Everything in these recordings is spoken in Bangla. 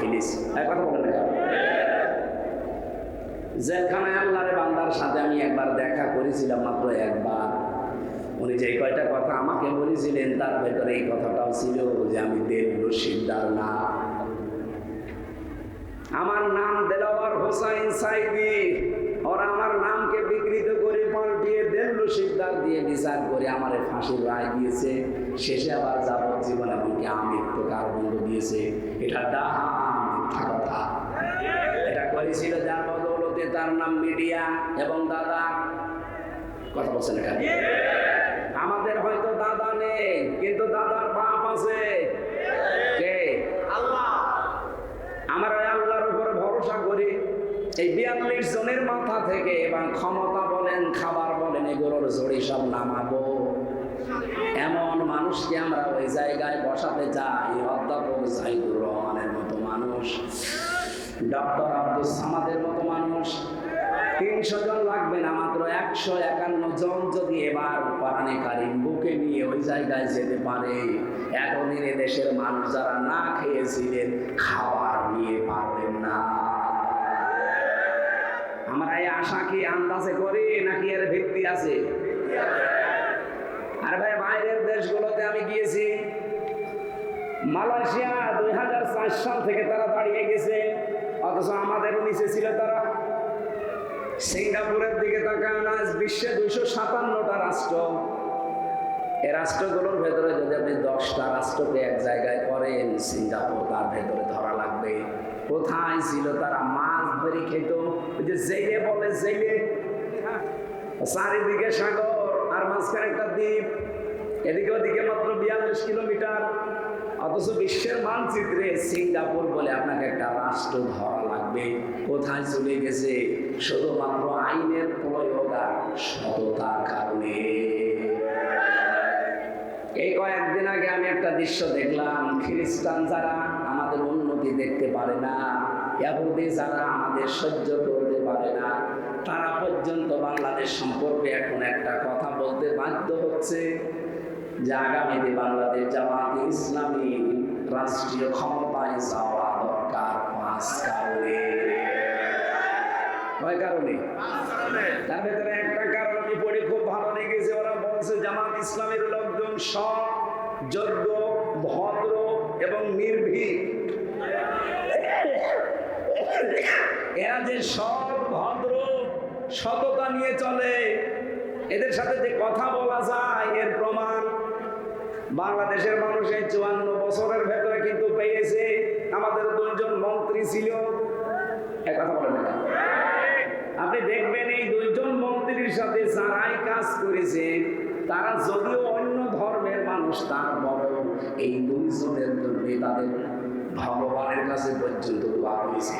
ফেলেছি এক কথা বলে না যেখানে আল্লাহরে বান্দার সাথে আমি একবার দেখা করেছিলাম, মাত্র একবার। উনি যে কয়টা কথা আমাকে বলেছিলেন, তার ভেতরে এই কথাটাও ছিল যে আমি দেব রশিদার না। আমার নাম দেলাওয়ার হোসাইন সাইদি। ওরা আমার নামকে বিকৃত করে পাল্টিয়ে দেল রশিদার দিয়ে বিচার করে আমারে ফাঁসির রায় দিয়েছে। শেষে আবার যাবজ্জীবন এমনকি আমৃত্যু কারাদণ্ড দিয়েছে। এটা ডাহা করেছিল যার বদৌলতে তার নাম মিডিয়া এবং দাদা। কথা বলছেন এখানে? আমাদের হয়তো দাদা নেই কিন্তু দাদার বাপ আছে। কে? আমরা ওই আল্লাহর উপরে ভরসা করি। এই বিয়াল্লিশ জনের মাথা থেকে এবং ক্ষমতা বলেন খাবার বলেন এগুলোর জড়ি সব নামাবো। এমন মানুষকে আমরা ওই জায়গায় বসাতে চাই অধ্যাপক জাহিদুর রহমানের মতো মানুষ। ডক্টর আব্দুল সামাদের মতো মানুষ। তিনশো জন লাগবে না, মাত্র একশো একান্ন জন যদি এবার কোরআনে কারিম বুকে নিয়ে ওই জায়গায় যেতে পারে। এতদিনে দেশের মানুষ যারা না খেয়েছিলেন, খাবার নিয়ে পারবেন না। আমরা এই আশা কি আন্দাজে করি নাকি এর ভিত্তি আছে? আর ভাই, বাইরের দেশগুলোতে আমি গিয়েছি। মালয়েশিয়া দুই হাজার চার সাল থেকে তারা দাঁড়িয়ে গেছে। অথচ আমাদের নিচে ছিল তারা। সিঙ্গাপুরের দিকে তাকান আজ বিশ্বে দুইশো সাতান্নটা রাষ্ট্র। এই রাষ্ট্রগুলোর ভেতরে যদি আপনি দশটা রাষ্ট্রকে এক জায়গায় করেন, সিঙ্গাপুর তার ভেতরে ধরা লাগবে। কোথায় ছিল তারা? মাছ ধরে খেত। ওই যে জেলে বলে জেলে। চারিদিকে সাগর, আর মাঝখানে একটা দ্বীপ। এদিকে ওদিকে মাত্র বিয়াল্লিশ কিলোমিটার। অথচ বিশ্বের মানচিত্রে সিঙ্গাপুর বলে আপনাকে একটা রাষ্ট্র ধরা লাগবে। কোথায় চলে গেছে? শুধুমাত্র আইনের প্রয়োগ আর সততার কারণে। এই কয়েকদিন আগে আমি একটা দৃশ্য দেখলাম। খ্রিস্টান যারা আমাদের উন্নতি দেখতে পারে না, ইয়াহুদি যারা আমাদের সহ্য করতে পারে না, তারা পর্যন্ত বাংলাদেশ সম্পর্কে এখন একটা কথা বলতে বাধ্য হচ্ছে। যে আগামীতে বাংলাদেশ জামাত ইসলামী রাষ্ট্রীয় ক্ষমতায় যাওয়া দরকার পাঁচ কারণে। ভদ্র এবং নির্ভীক। এরা যে সৎ, ভদ্র, সততা নিয়ে চলে, এদের সাথে যে কথা বলা যায়, এর প্রমাণ বাংলাদেশের মানুষ এই চুয়ান্ন বছরের ভেতরে কিন্তু পেয়েছে। আমাদের দুইজন মন্ত্রী ছিল। আপনি দেখবেন এই দুইজন মন্ত্রীর সাথে যারাই কাজ করেছে, তারা যদিও অন্য ধর্মের মানুষ, তারপরেও এই দুইজনের জন্য তাদের ভগবানের কাছে পর্যন্ত দোয়া করেছে।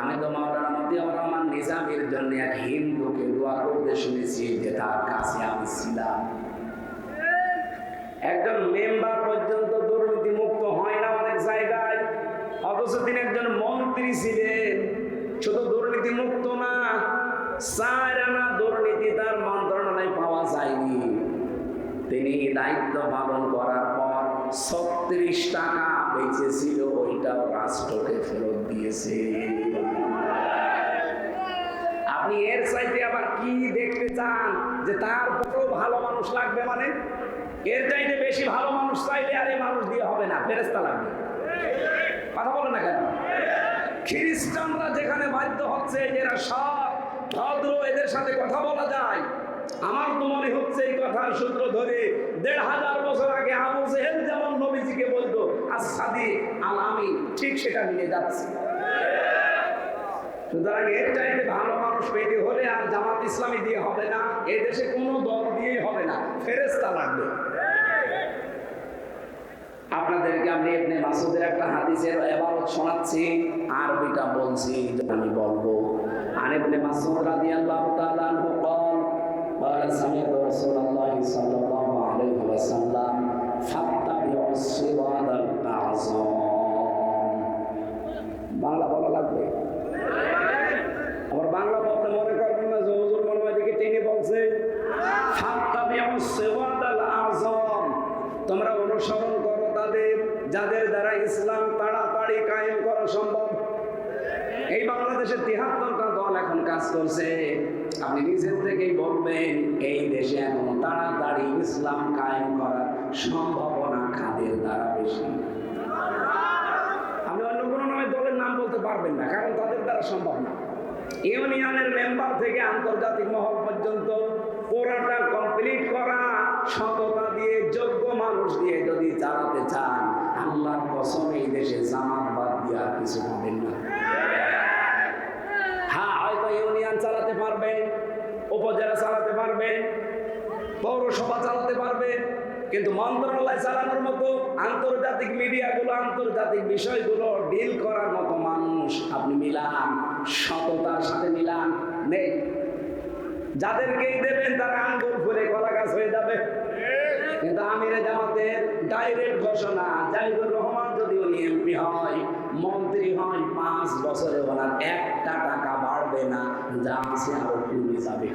আমি তো মাওলানা মতিয়ার রহমান নিজামের জন্য এক হিন্দুকে দোয়া করতে শুনেছি যে তার কাছে আমি ছিলাম। দায়িত্ব পালন করার পর ছত্রিশ টাকা বেঁচেছিল, ওইটাও রাষ্ট্রকে ফেরত দিয়েছে। আপনি এর চাইতে আবার কি দেখতে চান? যে তার তারপরেও ভালো মানুষ লাগবে মানে? এর চাইতে বেশি ভালো মানুষ চাইলে আর এই মানুষ দিয়ে হবে না ফেরেস্তা লাগবে। কথা বলে না কেন? খ্রিস্টানরা যেখানে বাধ্য হচ্ছে, এরা সব ভদ্র, এদের সাথে কথা বলা যায়। আমার তো মনে হচ্ছে এই কথার সূত্র ধরে দেড় হাজার বছর আগে আবু জেহেল যেমন নবীজিকে বলতো আসাদি আল আমি ঠিক সেটা নিয়ে যাচ্ছি। সুতরাং এর চাইতে ভালো মানুষ পেতে হলে আর জামাত ইসলামী দিয়ে হবে না, এ দেশে কোনো দল দিয়েই হবে না ফেরেস্তা লাগবে। আপনাদেরকে আমি এমনি মাসুদের একটা হাদিসের শোনাচ্ছি, আরবিটা বলছি আমি বলব। আর এমনি মাসুদ রাদিয়াল্লাহু قال قال سمعت رسول الله صلى الله عليه وسلم فاتبعوا الصراط الأعظم বাংলা বলা লাগবে আবার বাংলা বলতে মনে করবেন না যে হুজুর মনে হয় দিকে টেনে বলছে ফাত্তাবিউ সিরাতাল আযম তোমরা অনুসরণ করো তাদের যাদের দ্বারা ইসলাম তাড়াতাড়ি দাড়ি কায়েম করা সম্ভব এই বাংলাদেশের তিহাত্তরটা দল এখন কাজ করছে আপনি নিজের থেকেই বলবেন, এই দেশে এখন তাড়াতাড়ি ইসলাম কায়েম করার সম্ভাবনা দ্বারা বেশি? আপনি অন্য কোনো নয় দলের নাম বলতে পারবেন না, কারণ তাদের দ্বারা সম্ভব না। ইউনিয়নের মেম্বার থেকে আন্তর্জাতিক মহল পর্যন্ত পুরাটা কমপ্লিট করা সততা দিয়ে, যোগ্য মানুষ দিয়ে যদি চালাতে চান, আল্লাহর কসম, এই দেশে জামাত বাদ দিয়ে আর কিছু পাবেন না হ্যাঁ হয়তো ইউনিয়ন চালাতে পারবেন উপজেলা চালাতে পারবেন পৌরসভা চালাতে পারবেন কিন্তু মন্ত্রণালয় চালানোর মতো আন্তর্জাতিক মিডিয়াগুলো, আন্তর্জাতিক বিষয়গুলো ডিল করার মতো মানুষ আপনি মিলান, সততার সাথে মিলান, নেই। যাদেরকেই দেবেন তারা আঙ্গুল ফুলে কলা গাছ হয়ে যাবে। কিন্তু আমিরে জামাতের ডাইরেক্ট ঘোষণা, জাহিদুর রহমান যদি উনি এমপি হয়, মন্ত্রী হয়, পাঁচ বছরে ওনার একটা টাকা বাড়বে না, যা আছে আরও কমে যাবে।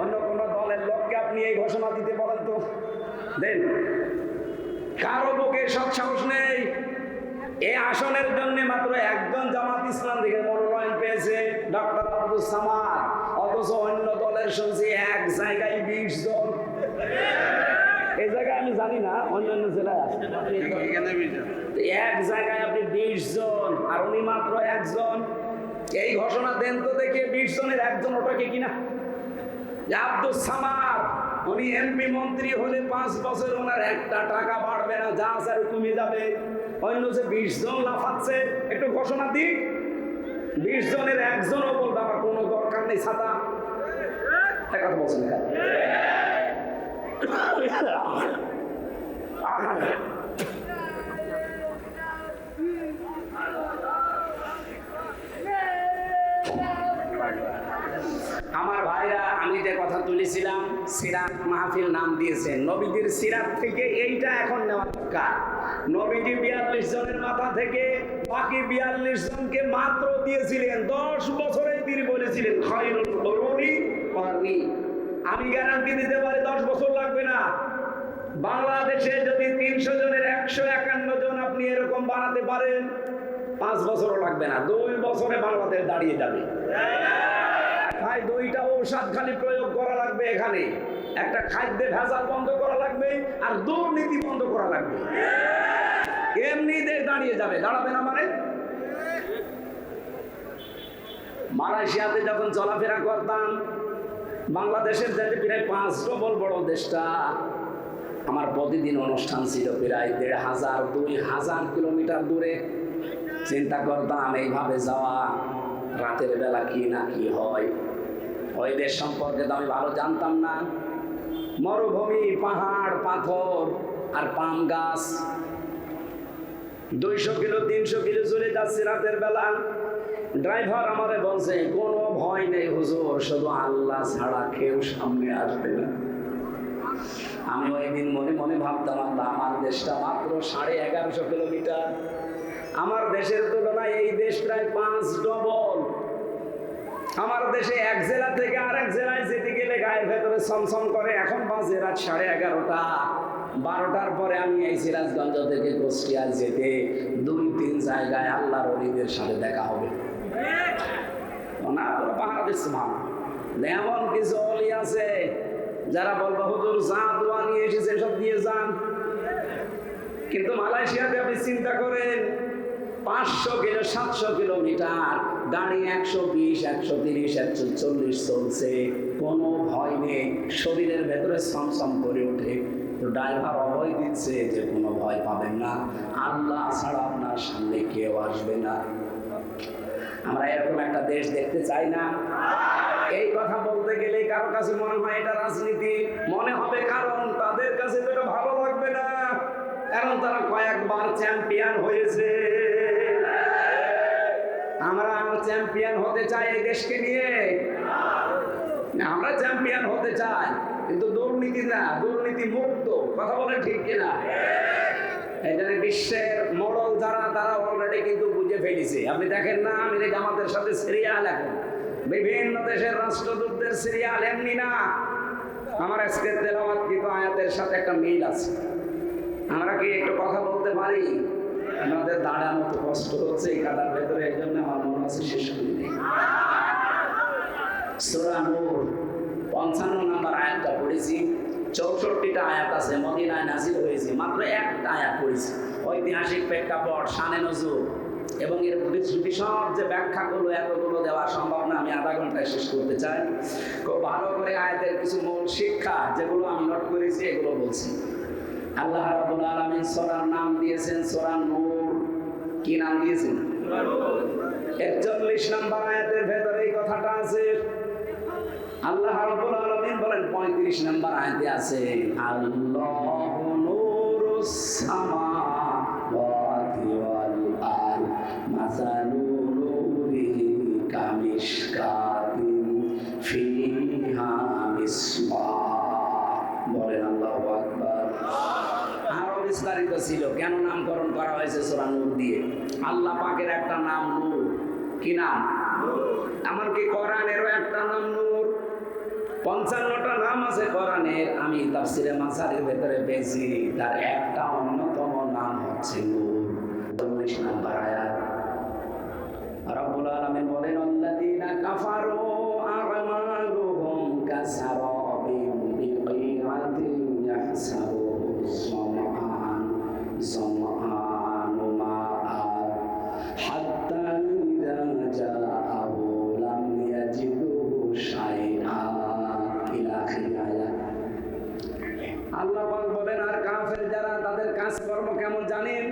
অন্য কোন দলের লোককে আপনি এই ঘোষণা দিতে তো দেন। কারও বুকে সৎ সাহস নেই। এই আসনের জন্য মাত্র একজন জামাত ইসলাম থেকে মনোনয়ন পেয়েছে, ডক্টর আব্দুল সামাদ। অথচ অন্য দলের শুনছি এক জায়গায় বিশ জন। এই জায়গায় আমি জানি না, অন্যান্য জেলায় আছে। এক জায়গায় আপনি বিশ জন, আর উনি মাত্র একজন। এই ঘোষণা দেন তো দেখে বিশ জনের একজন ওটাকে কিনা। আব্দুল সামাদ উনি এমপি মন্ত্রী হলে পাঁচ বছর ওনার একটা টাকা বাড়বে না, যা আছে কমে যাবে। অন্য যে বিশ জন লাফাচ্ছে, একটু ঘোষণা দিক। বিশ জনের একজনও বলবে, আমার কোনো দরকার নেই, ছাতা। কথা বলছেন না আমার ভাইরা কথা তুলেছিলাম, সিরাত মাহফিল নাম দিয়েছেন। নবীজির সিরাত থেকে এইটা এখন নেওয়া দরকার। নবীজি বিয়াল্লিশ জনের মাথা থেকে বাকি বিয়াল্লিশ জনকে মাত্র দিয়েছিলেন। দশ বছরে তিনি বলেছিলেন আমি গ্যারান্টি দিতে পারি দশ বছর লাগবে না। বাংলাদেশে যদি তিনশো জনের একশো একান্ন জন আপনি এরকম বানাতে পারেন, পাঁচ বছরও লাগবে না। দুই বছরে বাংলাদেশ দাঁড়িয়ে যাবে। ভাই দুইটা ঔষধ খালি প্রয়োগ করা লাগবে এখানে। একটা খাদ্যে ভেজাল বন্ধ করা লাগবে আর দুর্নীতি বন্ধ করা লাগবে। এমনি দেশ দাঁড়িয়ে যাবে। দাঁড়াবে না মানে? মালয়েশিয়াতে যখন চলাফেরা করতাম, বাংলাদেশের যাতে প্রায় পাঁচ ডবল বড় দেশটা। আমার প্রতিদিন অনুষ্ঠান ছিল প্রায় দেড় হাজার, দুই হাজার কিলোমিটার দূরে। চিন্তা করতাম, এইভাবে যাওয়া, রাতের বেলা কি না কি হয়। ওই দেশ সম্পর্কে তো আমি ভালো জানতাম না। মরুভূমি, পাহাড়, পাথর আর পাম গাছ। দুইশো কিলো, তিনশো কিলো চলে যাচ্ছে রাতের বেলা। ড্রাইভার আমারে বলছে, কোনো ভয় নেই হুজুর, শুধু আল্লাহ ছাড়া কেউ সামনে আসবে না। আমি ওই দিন মনে মনে ভাবতাম, আল্লাহ, আমার দেশটা মাত্র সাড়ে এগারোশো কিলোমিটার। আমার দেশের তুলনায় এই দেশ প্রায় পাঁচ ডবল। আমার দেশে এক জেলা থেকে আরেক জেলায় যেতে গেলে গায়ের ভেতরে সমসম করে, এখন বাজে রাত সাড়ে এগারোটা। বারোটার পরে আমি এই সিরাজগঞ্জ থেকে কুষ্টিয়া যেতে দুই তিন জায়গায় আল্লাহর অলিদের সাথে দেখা হবে। না পাহাড় দিচ্ছে ভালো এমন কিছু অলি আছে যারা বলব, হুজুর, যা দোয়া নিয়ে এসেছে সব দিয়ে যান। কিন্তু মালয়েশিয়াতে আপনি চিন্তা করেন পাঁচশো কিলো, সাতশো কিলোমিটার। গাড়ি একশো বিশ, একশো তিরিশ, একশো চল্লিশ চলছে। কোনো ভয় নেই। শরীরের ভেতরে সমসম করে ওঠে। তো ড্রাইভার অভয় দিচ্ছে যে, কোনো ভয় পাবেন না। আল্লাহ ছাড়া আপনার সামনে কেউ আসবে না। আমরা এরকম একটা দেশ দেখতে চাই না। এই কথা বলতে গেলে কারও কাছে মনে হয় এটা রাজনীতি। মনে হবে কারণ তাদের কাছে তো ভালো লাগবে না। কারণ তারা কয়েকবার চ্যাম্পিয়ন হয়েছে। আমরা চ্যাম্পিয়ন হতে চাই এই দেশকে নিয়ে। আমরা চ্যাম্পিয়ন হতে চাই, কিন্তু দুর্নীতি না, দুর্নীতি মুক্ত, কথা বলে ঠিক কিনা? জন্য বিশ্বের মোড়ল যারা, তারা অলরেডি কিন্তু বুঝে ফেলেছে। আপনি দেখেন না আমি জামাতের সাথে সিরিয়াল এখন। বিভিন্ন দেশের রাষ্ট্রদূতদের সিরিয়াল এমনি না। আমার আজকের কিন্তু আয়াতের সাথে একটা মিল আছে। আমরা কি একটু কথা বলতে পারি? আমাদের দাঁড়ানো কষ্ট হচ্ছে, এই কাদার ভেতরে, এই জন্য হচ্ছে শেষ করে নূর, পঞ্চান্ন নাম্বার আয়াতটা পড়েছি। চৌষট্টিটা আয়াত আছে, মদিনায় নাজিল হয়েছে, মাত্র একটা আয়াত পড়েছি। ঐতিহাসিক প্রেক্ষাপট, শানে নজরুল এবং এর যে এতগুলো দেওয়া সম্ভব না, আমি আধা ঘন্টায় শেষ করতে চাই। খুব ভালো করে আয়াতের কিছু মূল শিক্ষা যেগুলো আমি নোট করেছি, এগুলো বলছি। আল্লাহ রাব্বুল আলামিন সূরার নাম দিয়েছেন, সূরা নূর। কি নাম দিয়েছেন? একচল্লিশ নম্বর আয়াতের ভেতরে এই কথাটা আছে। আল্লাহ রাব্বুল আলামিন বলেন 35 নম্বর আয়াতে আছে, আল্লাহু নূরুস সামাওয়াতি ওয়াল আরদ, মাসালু নূরিহি কামিশকাতিন ফিহা মিসবাহ বলেন, আল্লাহু আকবার। আরও বিস্তারিত ছিল, কেন নামকরণ করা হয়েছে সূরা নূর দিয়ে? আল্লাহ পাকের একটা নাম কি নাম? এমনকি কোরআনেরও একটা নাম নূর। পঞ্চান্নটা নাম আছে কোরআনের, আমি তাফসিরে মাসারের ভেতরে পেয়েছি। তার একটা অন্যতম নাম হচ্ছে নূর। চল্লিশ নাম্বার আয়াত। রব্বুল আলামিন বলেন, আল্লাযীনা কাফারু জানেন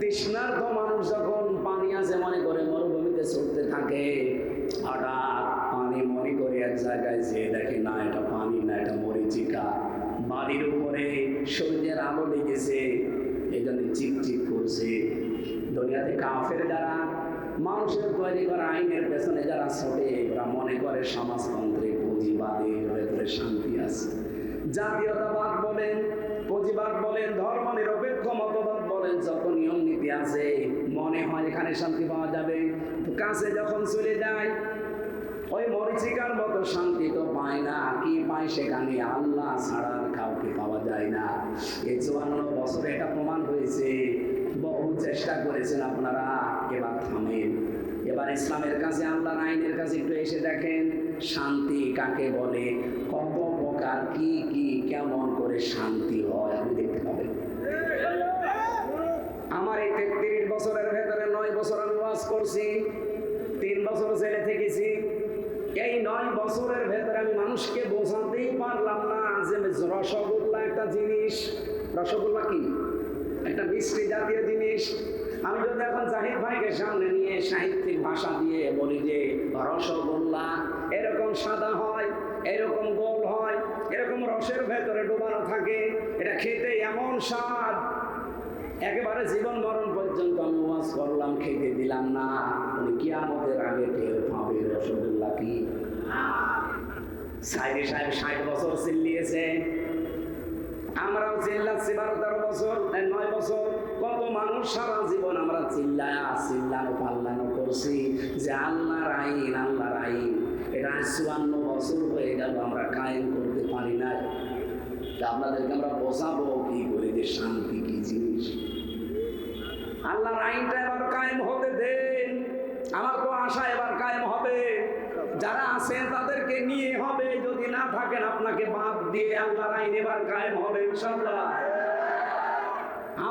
তৃষ্ণার্থ মানুষ যখন পানি আছে মনে করে মরুভূমিতে ছুটতে থাকে, হঠাৎ পানি মনে করে এক জায়গায় যেয়ে দেখে, না, এটা পানি, না, এটা মরিচিকা। বাড়ির উপরে সূর্যের আলো লেগেছে এই জন্য চিকচিক করছে। দুনিয়াতে কাফের যারা, মানুষের তৈরি করা আইনের পেছনে যারা ছোটে, ওরা মনে করে সমাজতন্ত্রে পুঁজিবাদের ভেতরে শান্তি আছে। জাতীয়তাবাদ বলেন, পুঁজিবাদ বলেন ধর্ম নিরপেক্ষ বলেন যত নিয়ম নীতি আছে মনে হয় এখানে শান্তি পাওয়া যাবে। কাছে যখন চলে যায়, ওই মরিচিকার মতো শান্তি তো পায় না। কি পায় সেখানে? আল্লাহ ছাড়া আর কাউকে পাওয়া যায় না। এই চুয়ান্ন বছরে এটা প্রমাণ হয়েছে। বহু চেষ্টা করেছেন আপনারা, এবার থামেন। এবার ইসলামের কাছে, আল্লাহর আইনের কাছে একটু এসে দেখেন, শান্তি কাকে বলে? কত প্রকার, কি কি, কেমন করে শান্তি হয় আপনি দেখতে পাবেন আমার এই তেত্রিশ বছরের ভেতরে নয় বছর আমি ওয়াজ করছি তিন বছর জেলে থেকেছি এই নয় বছরের ভেতরে আমি মানুষকে বোঝাতেই পারলাম না যে রসগোল্লা একটা জিনিস। রসগোল্লা কি? একটা মিষ্টি জাতীয় জিনিস। আমি যদি এখন জাহিদ ভাইকে সামনে নিয়ে সাহিত্যিক ভাষা দিয়ে বলি যে রসগোল্লা, এরকম সাদা হয়, এরকম গোল হয়, এরকম রসের ভেতরে ডোবানো থাকে, এটা খেতে এমন স্বাদ। একেবারে জীবন মরণ পর্যন্ত আমি ওয়াজ করলাম, খেতে দিলাম না। উনি কিয়ামতের আগে টের পাবে রসগোল্লা কি? সাইদি সাহেব ষাট বছর চিল্লিয়েছে। আমরাও চিল্লাচ্ছি বারো তেরো বছর নয় বছর। কত মানুষ সারা জীবন আমরা চিল্লায়া চিল্লানো পাল্লানো করছি যে আল্লাহর আইন আল্লাহর আইন। এটা চুয়ান্ন বছর হয়ে গেল, আমরা কায়েম করতে পারি না আপনাদেরকে আমরা বোঝাবো কি করে যে শান্তি কি জিনিস। আল্লাহর আইনটা এবার কায়েম হতে দেন। আমার তো আশা এবার কায়েম হবে। যারা আছেন তাদেরকে নিয়ে হবে, যদি না থাকেন আপনাকে বাদ দিয়ে আল্লাহর আইন এবার কায়েম হবে ইনশাল্লাহ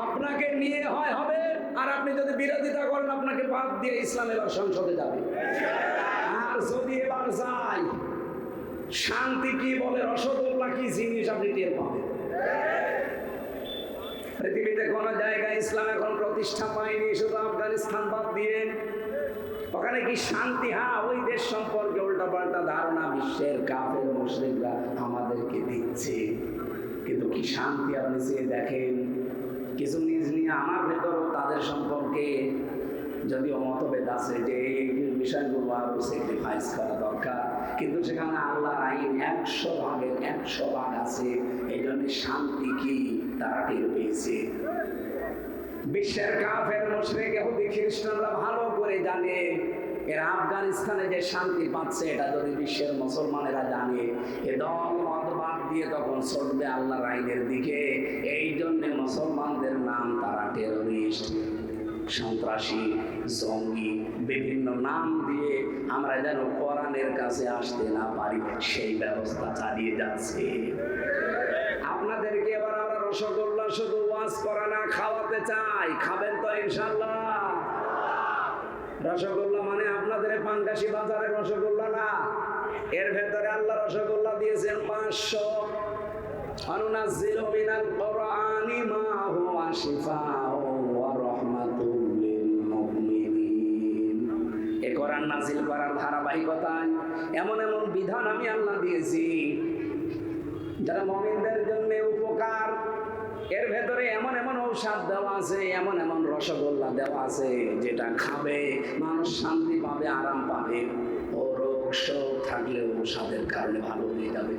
আপনাকে নিয়ে হয় হবে, আর আপনি যদি বিরোধিতা করেন, আপনাকে বাদ দিয়ে ইসলাম এবার সংসদে যাবে। আর যদি এবার যায় শান্তি কি বলে, রসগোল্লা কি জিনিস আপনি টের পাবেন? পৃথিবীতে কোন জায়গায় ইসলাম এখন প্রতিষ্ঠা পায়নি, শুধু আফগানিস্তান বাদ দিয়ে ওখানে কি শান্তি? হ্যাঁ ওই দেশ সম্পর্কে উল্টাপাল্টা ধারণা বিশ্বের কাফের মুসলিমরা আমাদেরকে দিচ্ছে। কিন্তু কি শান্তি আপনি চেয়ে দেখেন? কিছু নিজ নিয়ে আমার ভেতর তাদের সম্পর্কে যদিও মতভেদ আছে যে এই বিষয়গুলো আরও স্যাক্রিফাইস করা দরকার। কিন্তু সেখানে আল্লাহর আইন একশো ভাগের একশো ভাগ আছে। এই জন্য শান্তি কি? তারা টের পেয়েছে। বিশ্বের কাফের, মুশরিক, ইহুদি, খ্রিস্টানরা ভালো করে জানে। এরা আফগানিস্তানে যে শান্তি পাচ্ছে, এটা যদি বিশ্বের মুসলমানেরা জানে, এ দল মত বাদ দিয়ে তখন চলবে আল্লাহর আইনের দিকে। এই জন্য মুসলমানদের নাম তারা টেরোরিস্ট সন্ত্রাসী, জঙ্গি, বিভিন্ন নাম দিয়ে আমরা যেন কোরআনের কাছে আসতে না পারি, সেই ব্যবস্থা চালিয়ে যাচ্ছে। আপনাদেরকে এবার আমরা রসগোল্লা শুধু ওয়াজ করা না খাওয়াতে চাই, খাবেন তো ইনশাল্লাহ রসগোল্লা মানে আপনাদের পাঙ্গাসি বাজারের রসগোল্লা না। এর ভেতরে আল্লাহ রসগোল্লা দিয়েছেন পাঁচশো। এমন এমন বিধান আমি আল্লাহ দিয়েছি। যারা মমিনদের জন্য উপকার এর ভেতরে এমন এমন ঔষধ দেওয়া আছে, এমন এমন রসগোল্লা দেওয়া আছে, যেটা খাবে, মানুষ শান্তি পাবে, আরাম পাবে। ও রোগ শোক থাকলেও ঔষধের কারণে ভালো হয়ে যাবে।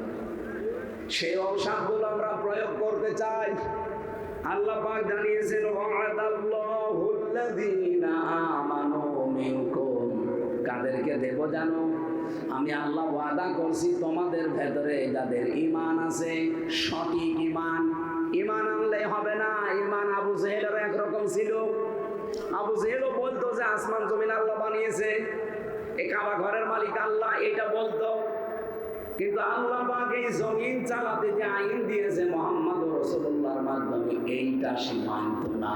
সেই ঔষধগুলো আমরা প্রয়োগ করতে চাই। আল্লাহ জানিয়েছেন কাদেরকে দেব জানো, আমি আল্লাহ ওয়াদা করছি তোমাদের ভেতরে যাদের ঈমান আছে, সঠিক ঈমান ঈমান আনলে হবে না, ইমান আবু জেহেলের একরকম ছিল। আবু জেহেলও বলতো যে আসমান জমিন আল্লাহ বানিয়েছে, এ কাবা ঘরের মালিক আল্লাহ এটা বলতো। কিন্তু আল্লাহ পাক এই জমিন চালাতে যে আইন দিয়েছে মোহাম্মদ রসুল্লাহর মাধ্যমে, এইটা সে মানত না।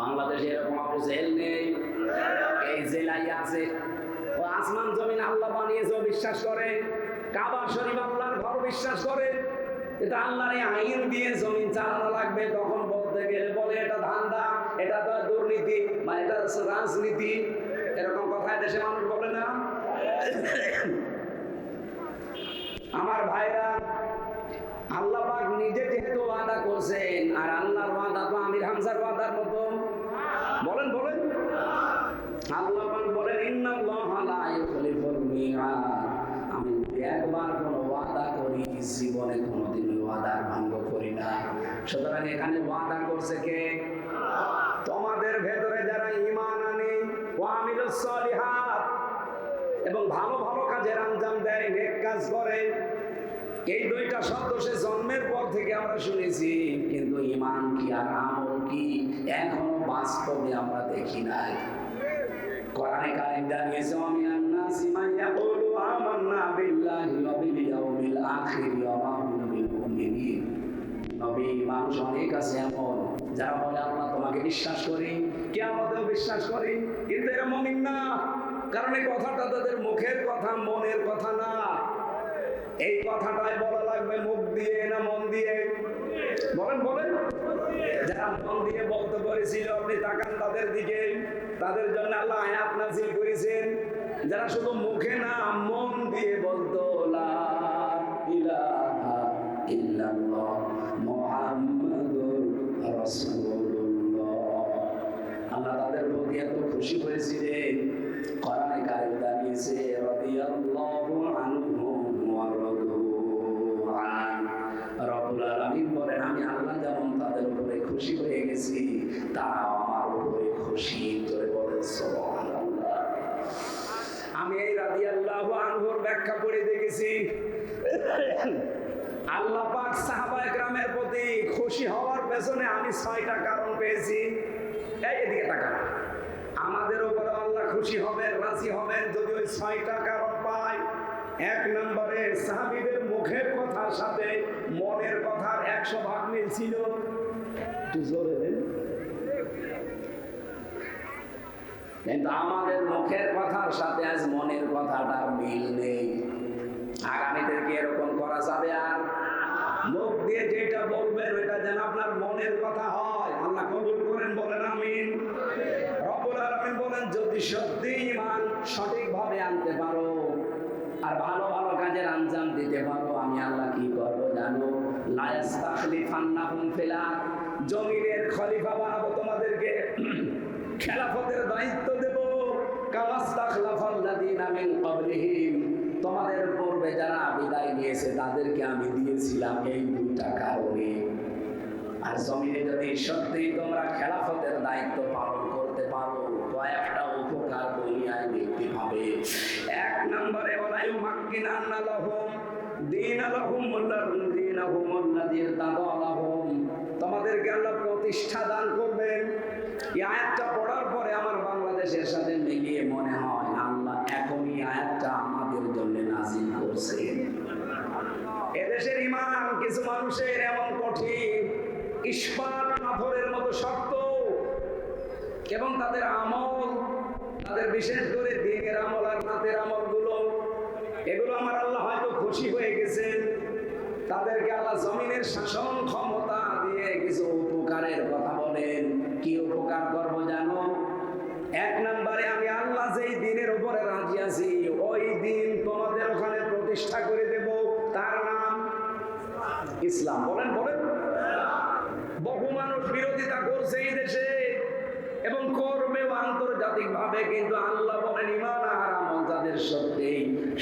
বাংলাদেশে এরকম আবু জেল নেই, এই জেলাই আছে। ও আসমান জমিন আল্লাহ বানিয়েছে বিশ্বাস করে। কাবা শরীফ আল্লাহর ঘর বিশ্বাস করে। এটা আইন দিয়ে জমিন চালানো লাগবে, তখন বলতে গেলে বলে এটা ধান্দা, এটা তো দুর্নীতি বা এটা রাজনীতি। এরকম কথা দেশে মানুষ বলে না। আমার ভাইরা, আল্লাহ পাক নিজে যেহেতু ওয়াদা করছেন, আর আল্লাহর ওয়াদা তো আমির হামজার ওয়াদার মতো। বলেন বলেন। আল্লাহ পাক বলেন লা ইউখলিফুল মিআদ। আমি একবার কোনো জীবনে কোনোদিন ওয়াদার ভঙ্গ করি না। সুতরাং এখানে ওয়াদা করছে কে? তোমাদের ভেতরে যারা ঈমান আনে, ওয়া সলিহাত, এবং ভালো ভালো কাজের আঞ্জাম দেয়, নেক কাজ করে, এই দুইটা শব্দ সে জন্মের পর থেকে আমরা শুনেছি, কিন্তু ইমান কি আর আমল কি? এখনও বাস্তবে আমরা দেখি নাই। কোরআনে কারিম জানিয়েছে আমি আন্নাসি মান ইয়াকুলু আমান্না বিল্লাহি ওয়া বিল মানুষ অনেক আছে এমন, যারা বলে আমরা তোমাকে বিশ্বাস করি। কিয়ামতেও বিশ্বাস করি? কিন্তু এরা মুমিন না। কারণ এই কথাটা তাদের মুখের কথা, মনের কথা না। এই কথাটাই বলা লাগবে মুখ দিয়ে না মন দিয়ে? বলেন বলেন। যারা মন দিয়ে বলতে পেরেছিল আপনি তাকান তাদের দিকে। তাদের জন্য আল্লাহ আয়াত নাজিল করেছেন। যারা শুধু মুখে না, মন দিয়ে বলতো, লা আল্লাহ তাদের প্রতি এত খুশি হয়েছিলেন কোরআনে কারিম দাঁড়িয়েছে আমি হয়ে গেছি, তারাও আমার খুশি। করে আমি এই রাদিয়াল্লাহু আনহুর ব্যাখ্যা পড়ে দেখেছি। আল্লাহ পাক প্রতি খুশি হওয়ার পেছনে আমি ছয়টা কারণ পেয়েছি। এদিকে তাকান। আমাদের আল্লাহ খুশি হবেন রাজি হবেন যদি ওই ছয়টা কারণ পাই এক নম্বরে সাহাবিদের মুখের কথার সাথে মনের কথার একশো ভাগ মিল ছিল। একটু জোরে দেন। কিন্তু আমাদের মুখের কথার সাথে আজ মনের কথাটা মিল নেই। আগামীতে কি এরকম করা যাবে আর? মুখ দিয়ে যেটা বলবেন ওইটা যেন আপনার মনের কথা হয়। আল্লাহ কবুল করেন, বলেন আমিন। বলেন, যদি সত্যি ইমান সঠিকভাবে আনতে পারো আর ভালো ভালো কাজের আঞ্জাম দিতে পারো, আমি আল্লাহ কি করব জানো? ফিল জমিনের খলিফা বানাবো তোমাদেরকে। খেলাফতের দায়িত্ব দেব। কামাস্তাখলাফাল্লাযীনা মিন ক্বাবলিহিম। তোমাদের পূর্বে যারা বিদায় নিয়েছে, তাদেরকে আমি দিয়েছিলাম এই দুইটা কারণে। আর জমিনে যদি সত্যি তোমরা খেলাফতের দায়িত্ব পালন করতে পারো, কয়েকটা উপকার দুনিয়ায় দেখতে পাবে। এক নম্বরে ওলাইউ মাক্কিনান্না লাহুম দীনালাহুম আল্লাহুম দীনাহুম আল্লাযী তাদালাহুম তোমাদেরকে আল্লাহ প্রতিষ্ঠা দান করবেন। এই আয়াতটা পড়ার পরে আমার বাংলাদেশের কিছু মানুষের এমন কঠিন, ইস্পাত পাথরের মতো শক্ত, এবং তাদের আমল, তাদের বিশেষ করে দিনের আমল আর রাতের আমলগুলো, এগুলো আমার আল্লাহ হয়তো খুশি হয়ে গেছেন। তাদেরকে আল্লাহ জমিনের শাসন ক্ষমতা দিয়ে কিছু উপকারের কথা বলেন। কি উপকার করব জানো? এক নম্বরে আমি আল্লাহ যেই দিনের উপরে রাজি আছি, ওই দিন তোমাদের ওখানে প্রতিষ্ঠা ইসলাম। বলেন বলেন। বহু মানুষ বিরোধিতা করছে এই দেশে এবং করবেও আন্তর্জাতিক ভাবে কিন্তু আল্লাহ বলেন, ইমান আর আমল যাদের সত্যি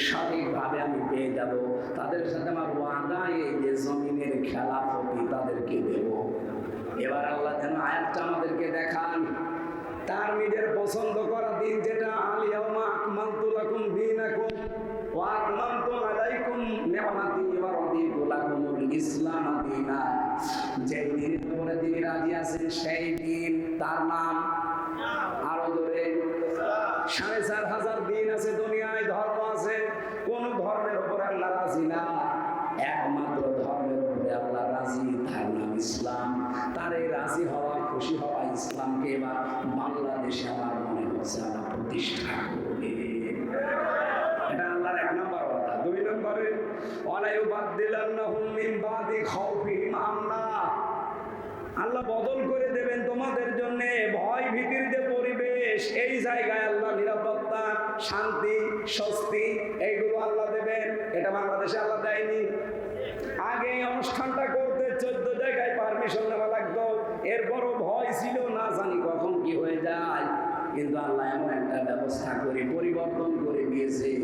সঠিকভাবে আমি পেয়ে যাব, তাদের সাথে আমার ওয়াদা এই যে জমিনের খেলাফতি তাদেরকে দেব। এবার আল্লাহ যেন আয়াতটা আমাদেরকে দেখান। তার নিজের পছন্দ করা দিন যেটা আলিয়ামা আকমালতু লাকুম দীনাকুম ওয়া আকমালতু আলাইকুম নি'মাতি ওয়া রাদিতু লাকুমুল ইসলাম যে দিনের উপরে তিনি রাজি আছেন সেই দিন তার নাম আরও জোরে। সাড়ে চার হাজার দিন আছে, দুনিয়ায় ধর্ম আছে, কোন ধর্মের উপরে আল্লাহ রাজি না। একমাত্র ধর্মের উপরে আল্লাহ রাজি, তার নাম ইসলাম। তার এই রাজি হওয়া, খুশি হওয়া ইসলামকে এবার বাংলাদেশে আমার মনে হচ্ছে আমরা প্রতিষ্ঠা করবে এটা আল্লাহর এক নম্বর কথা দুই নম্বরে অনায়ু বাদ দিলাম না হুমিন বাদি খাউফিহিম আমনা আল্লাহ বদল করে দেবেন তোমাদের জন্য ভয় ভীতির যে পরিবেশ। এই জায়গায় আল্লাহ নিরাপত্তা, শান্তি, স্বস্তি, এইগুলো আল্লাহ দেবেন। এটা বাংলাদেশে আল্লাহ দেয়নি। আগে এই অনুষ্ঠানটা করতে চোদ্দ জায়গায় পারমিশন নেওয়া লাগতো। এরপরও ভয় ছিল, না জানি কখন কি হয়ে যায়। কিন্তু আল্লাহ এমন একটা ব্যবস্থা করে, পরিবর্তন করে দিয়েছে।